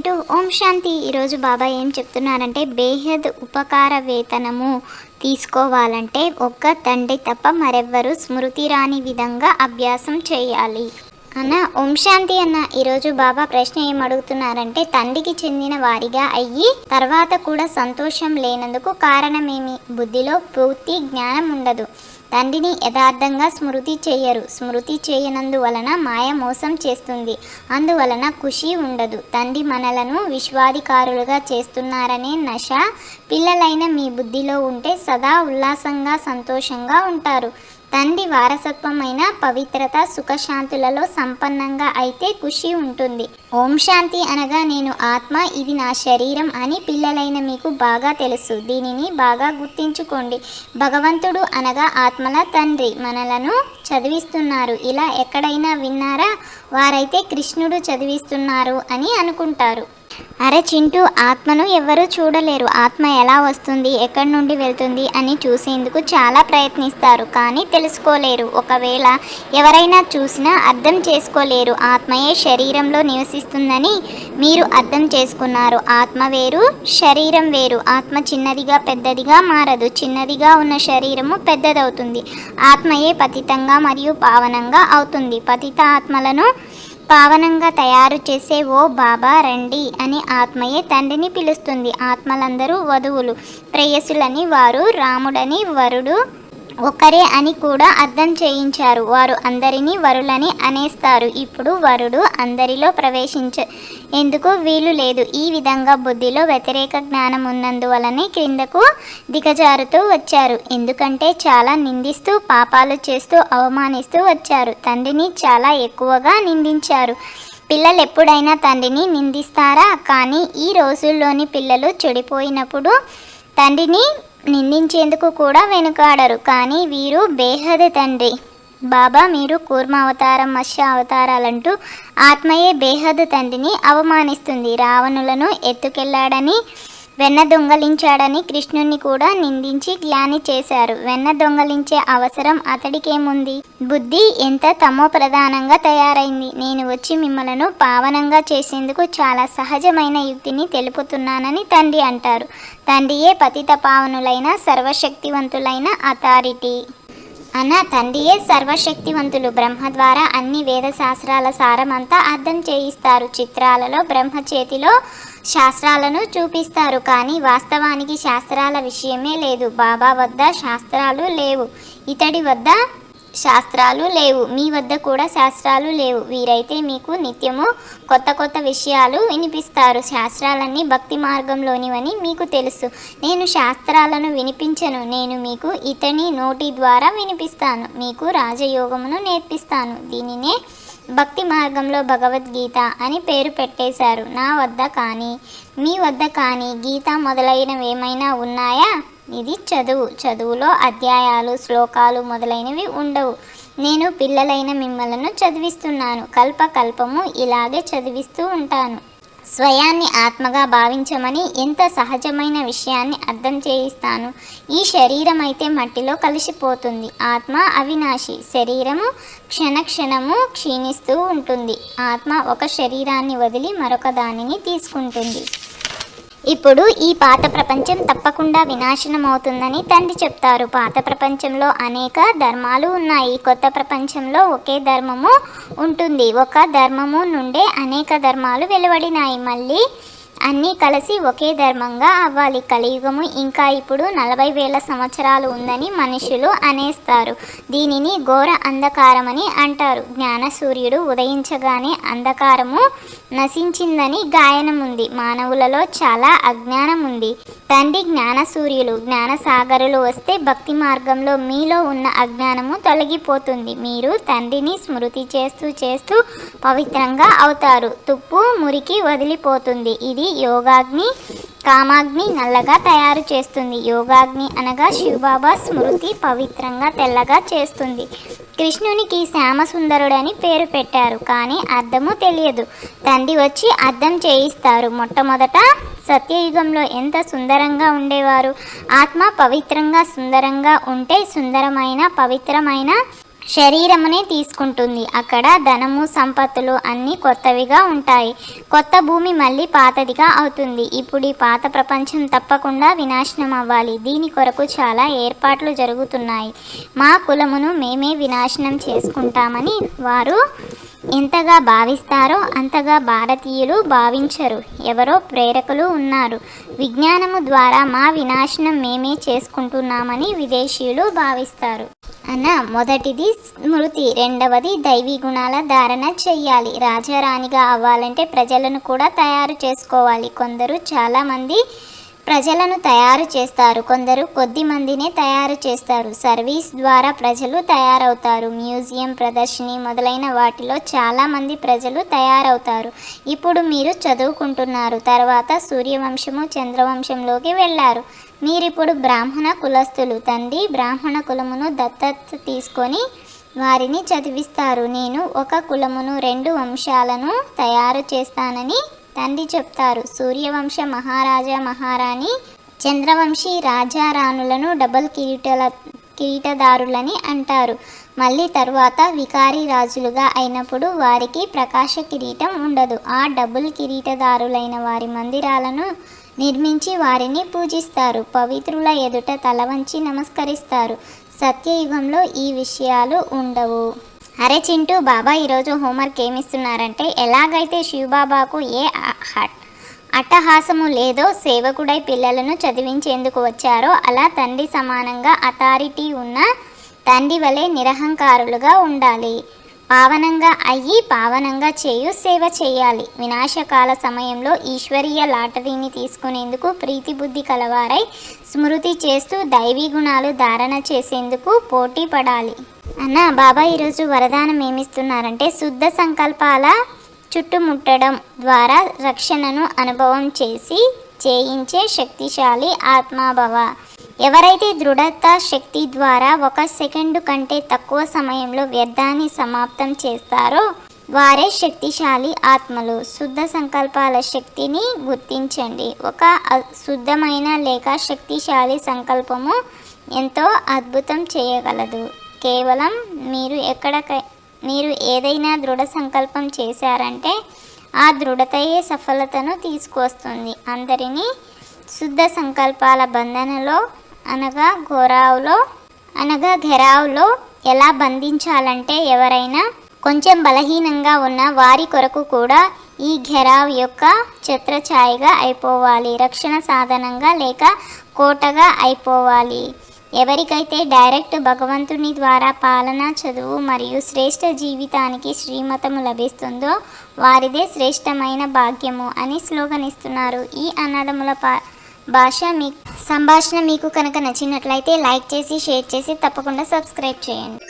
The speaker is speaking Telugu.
చింటూ ఓం శాంతి. ఈరోజు బాబా ఏం చెప్తున్నారంటే బేహద్ ఉపకార వేతనము తీసుకోవాలంటే ఒక్క తండ్రి తప్ప మరెవ్వరూ స్మృతి రాని విధంగా అభ్యాసం చేయాలి. అన్న ఓం శాంతి అన్న. ఈరోజు బాబా ప్రశ్న ఏం అడుగుతున్నారంటే తండ్రికి చెందిన వారిగా అయ్యి తర్వాత కూడా సంతోషం లేనందుకు కారణమేమి? బుద్ధిలో పూర్తి జ్ఞానం ఉండదు. తండ్రిని యథార్థంగా స్మృతి చేయరు. స్మృతి చేయనందువలన మాయ మోసం చేస్తుంది. అందువలన ఖుషి ఉండదు. తండ్రి మనలను విశ్వాధికారులుగా చేస్తున్నారనే నశ. పిల్లలైన మీ బుద్ధిలో ఉంటే సదా ఉల్లాసంగా సంతోషంగా ఉంటారు. తండ్రి వారసత్వమైన పవిత్రత సుఖశాంతులలో సంపన్నంగా అయితే ఖుషి ఉంటుంది. ఓం శాంతి అనగా నేను ఆత్మ ఇది నా శరీరం అని పిల్లలైన మీకు బాగా తెలుసు. దీనిని బాగా గుర్తించుకోండి. భగవంతుడు అనగా ఆత్మల తండ్రి మనలను చదివిస్తున్నారు. ఇలా ఎక్కడైనా విన్నారా? వారైతే కృష్ణుడు చదివిస్తున్నారు అని అనుకుంటారు. అరే చింటూ ఆత్మను ఎవ్వరూ చూడలేరు. ఆత్మ ఎలా వస్తుంది ఎక్కడి నుండి వెళ్తుంది అని చూసేందుకు చాలా ప్రయత్నిస్తారు కానీ తెలుసుకోలేరు. ఒకవేళ ఎవరైనా చూసినా అర్థం చేసుకోలేరు. ఆత్మయే శరీరంలో నివసిస్తుందని మీరు అర్థం చేసుకున్నారు. ఆత్మ వేరు శరీరం వేరు. ఆత్మ చిన్నదిగా పెద్దదిగా మారదు. చిన్నదిగా ఉన్న శరీరము పెద్దదవుతుంది. ఆత్మయే పతితంగా మరియు పావనంగా అవుతుంది. పతిత ఆత్మలను పావనంగా తయారు చేసే ఓ బాబా రండి అని ఆత్మయే తండ్రిని పిలుస్తుంది. ఆత్మలందరూ వధువులు. ప్రేయసులని వారు రాముడని వరుడు ఒకరే అని కూడా అర్థం చేయించారు. వారు అందరినీ వరులని అనేస్తారు. ఇప్పుడు వరుడు అందరిలో ప్రవేశించ ఎందుకు వీలు లేదు? ఈ విధంగా బుద్ధిలో వ్యతిరేక జ్ఞానం ఉన్నందువలనే క్రిందకు దిగజారుతూ వచ్చారు. ఎందుకంటే చాలా నిందిస్తూ పాపాలు చేస్తూ అవమానిస్తూ వచ్చారు. తండ్రిని చాలా ఎక్కువగా నిందించారు. పిల్లలు ఎప్పుడైనా తండ్రిని నిందిస్తారా? కానీ ఈ రోజుల్లోని పిల్లలు చెడిపోయినప్పుడు తండ్రిని నిందించేందుకు కూడా వెనుకాడరు. కానీ వీరు బేహద తండ్రి. బాబా మీరు కూర్మ అవతారం మత్స్య అవతారాలంటూ ఆత్మయే బేహద్ తండ్రిని అవమానిస్తుంది. రావణులను ఎత్తుకెళ్ళాడని వెన్న దొంగలించాడని కృష్ణుణ్ణి కూడా నిందించి గ్లాని చేశారు. వెన్న దొంగలించే అవసరం అతడికేముంది? బుద్ధి ఎంత తమో ప్రధానంగా తయారైంది. నేను వచ్చి మిమ్మలను పావనంగా చేసేందుకు చాలా సహజమైన యుక్తిని తెలుపుతున్నానని తండ్రి అంటారు. తండ్రియే పతిత పావనులైన సర్వశక్తివంతులైన అథారిటీ. అన్న తండ్రియే సర్వశక్తివంతులు. బ్రహ్మ ద్వారా అన్ని వేద శాస్త్రాల సారమంతా అర్థం చేయిస్తారు. చిత్రాలలో బ్రహ్మ చేతిలో శాస్త్రాలను చూపిస్తారు కానీ వాస్తవానికి శాస్త్రాల విషయమే లేదు. బాబా వద్ద శాస్త్రాలు లేవు. ఇతడి వద్ద శాస్త్రాలు లేవు. మీ వద్ద కూడా శాస్త్రాలు లేవు. వీరైతే మీకు నిత్యము కొత్త కొత్త విషయాలు వినిపిస్తారు. శాస్త్రాలన్నీ భక్తి మార్గంలోనివని మీకు తెలుసు. నేను శాస్త్రాలను వినిపించను. నేను మీకు ఇతని నోటి ద్వారా వినిపిస్తాను. మీకు రాజయోగమును నేర్పిస్తాను. దీనినే భక్తి మార్గంలో భగవద్గీత అని పేరు పెట్టేశారు. నా వద్ద కానీ మీ వద్ద కానీ గీత మొదలైనవి ఏమైనా ఉన్నాయా? ఇది చదువు. చదువులో అధ్యాయాలు శ్లోకాలు మొదలైనవి ఉండవు. నేను పిల్లలైన మిమ్మలను చదివిస్తున్నాను. కల్పకల్పము ఇలాగే చదివిస్తూ ఉంటాను. స్వయాన్ని ఆత్మగా భావించమని ఎంత సహజమైన విషయాన్ని అర్థం చేయిస్తాను. ఈ శరీరం అయితే మట్టిలో కలిసిపోతుంది. ఆత్మ అవినాశి. శరీరము క్షణక్షణము క్షీణిస్తూ ఉంటుంది. ఆత్మ ఒక శరీరాన్ని వదిలి మరొక దానిని తీసుకుంటుంది. ఇప్పుడు ఈ పాత ప్రపంచం తప్పకుండా వినాశనం అవుతుందని తండ్రి చెప్తారు. పాత ప్రపంచంలో అనేక ధర్మాలు ఉన్నాయి. కొత్త ప్రపంచంలో ఒకే ధర్మము ఉంటుంది. ఒక ధర్మము నుండే అనేక ధర్మాలు వెలువడినాయి. మళ్ళీ అన్నీ కలిసి ఒకే ధర్మంగా అవ్వాలి. కలియుగము ఇంకా ఇప్పుడు నలభై వేల సంవత్సరాలు ఉందని మనుషులు అనేస్తారు. దీనిని ఘోర అంధకారమని అంటారు. జ్ఞాన సూర్యుడు ఉదయించగానే అంధకారము నశించిందని గాయనం ఉంది. మానవులలో చాలా అజ్ఞానం ఉంది. తండ్రి జ్ఞాన సూర్యులు జ్ఞాన సాగరులు వస్తే భక్తి మార్గంలో మీలో ఉన్న అజ్ఞానము తొలగిపోతుంది. మీరు తండ్రిని స్మృతి చేస్తూ చేస్తూ పవిత్రంగా అవుతారు. తుప్పు మురికి వదిలిపోతుంది. ఇది యోగాగ్ని కామాగ్ని నల్లగా తయారు చేస్తుంది. యోగాగ్ని అనగా శివబాబా స్మృతి పవిత్రంగా తెల్లగా చేస్తుంది. కృష్ణునికి శ్యామసుందరుడని పేరు పెట్టారు కానీ అర్థము తెలియదు. తండ్రి వచ్చి అర్థం చేయిస్తారు. మొట్టమొదట సత్యయుగంలో ఎంత సుందరంగా ఉండేవారు? ఆత్మ పవిత్రంగా సుందరంగా ఉంటే సుందరమైన పవిత్రమైన శరీరమునే తీసుకుంటుంది. అక్కడ ధనము సంపత్తులు అన్నీ కొత్తవిగా ఉంటాయి. కొత్త భూమి మళ్ళీ పాతదిగా అవుతుంది. ఇప్పుడు ఈ పాత ప్రపంచం తప్పకుండా వినాశనం అవ్వాలి. దీని కొరకు చాలా ఏర్పాట్లు జరుగుతున్నాయి. మా కులమును మేమే వినాశనం చేసుకుంటామని వారు ఎంతగా భావిస్తారో అంతగా భారతీయులు భావించరు. ఎవరో ప్రేరకులు ఉన్నారు. విజ్ఞానము ద్వారా మా వినాశనం మేమే చేసుకుంటున్నామని విదేశీయులు భావిస్తారు. అన్న మొదటిది స్మృతి రెండవది దైవీ గుణాల ధారణ చెయ్యాలి. రాజారాణిగా అవ్వాలంటే ప్రజలను కూడా తయారు చేసుకోవాలి. కొందరు చాలామంది ప్రజలను తయారు చేస్తారు. కొందరు కొద్ది మందినే తయారు చేస్తారు. సర్వీస్ ద్వారా ప్రజలు తయారవుతారు. మ్యూజియం ప్రదర్శిని మొదలైన వాటిలో చాలామంది ప్రజలు తయారవుతారు. ఇప్పుడు మీరు చదువుకుంటున్నారు. తర్వాత సూర్యవంశము చంద్రవంశంలోకి వెళ్ళారు మీరిప్పుడు బ్రాహ్మణ కులస్తులు. తండ్రి బ్రాహ్మణ కులమును దత్తత తీసుకొని వారిని చదివిస్తారు. నేను ఒక కులమును రెండు వంశాలను తయారు చేస్తానని తండ్రి చెప్తారు. సూర్యవంశ మహారాజా మహారాణి చంద్రవంశీ రాజారాణులను డబల్ కిరీటల కిరీటదారులని అంటారు. మళ్ళీ తరువాత వికారి రాజులుగా అయినప్పుడు వారికి ప్రకాశ కిరీటం ఉండదు. ఆ డబుల్ కిరీటదారులైన వారి మందిరాలను నిర్మించి వారిని పూజిస్తారు. పవిత్రుల ఎదుట తల వంచి నమస్కరిస్తారు. సత్యయుగంలో ఈ విషయాలు ఉండవు. అరే చింటూ బాబా ఈరోజు హోంవర్క్ ఏమిస్తున్నారంటే ఎలాగైతే శివబాబాకు ఏ అట్టహాసము లేదో సేవకుడై పిల్లలను చదివించేందుకు వచ్చారో అలా తండ్రి సమానంగా అథారిటీ ఉన్న తండ్రి వలె నిరహంకారులుగా ఉండాలి. పావనంగా అయ్యి పావనంగా చేయు సేవ చేయాలి. వినాశకాల సమయంలో ఈశ్వరీయ లాటరీని తీసుకునేందుకు ప్రీతి బుద్ధి కలవారై స్మృతి చేస్తూ దైవీ గుణాలు ధారణ చేసేందుకు పోటీ పడాలి. అన్న బాబా ఈరోజు వరదానం ఏమిస్తున్నారంటే శుద్ధ సంకల్పాల చుట్టుముట్టడం ద్వారా రక్షణను అనుభవం చేసి చేయించే శక్తిశాలి ఆత్మాభవ. ఎవరైతే దృఢత శక్తి ద్వారా ఒక సెకండ్ కంటే తక్కువ సమయంలో వ్యర్థాన్ని సమాప్తం చేస్తారో వారే శక్తిశాలి ఆత్మలు. శుద్ధ సంకల్పాల శక్తిని గుర్తించండి. ఒక శుద్ధమైన లేక శక్తిశాలి సంకల్పము ఎంతో అద్భుతం చేయగలదు. కేవలం మీరు ఎక్కడ మీరు ఏదైనా దృఢ సంకల్పం చేశారంటే ఆ దృఢతయే సఫలతను తీసుకొస్తుంది. అందరినీ శుద్ధ సంకల్పాల బంధనలో అనగా ఘోరావులో అనగా ఘెరావులో ఎలా బంధించాలంటే ఎవరైనా కొంచెం బలహీనంగా ఉన్న వారి కొరకు కూడా ఈ ఘెరావ్ యొక్క ఛత్రఛాయగా అయిపోవాలి రక్షణ సాధనంగా లేక కోటగా అయిపోవాలి. ఎవరికైతే డైరెక్ట్ భగవంతుని ద్వారా పాలన చదువు మరియు శ్రేష్ఠ జీవితానికి శ్రీమతము లభిస్తుందో వారిదే శ్రేష్టమైన భాగ్యము అని శ్లోగనిస్తున్నారు ఈ అన్నదముల పా భాష మీ సంభాషణ మీకు కనుక నచ్చినట్లయితే లైక్ చేసి షేర్ చేసి తప్పకుండా సబ్స్క్రైబ్ చేయండి.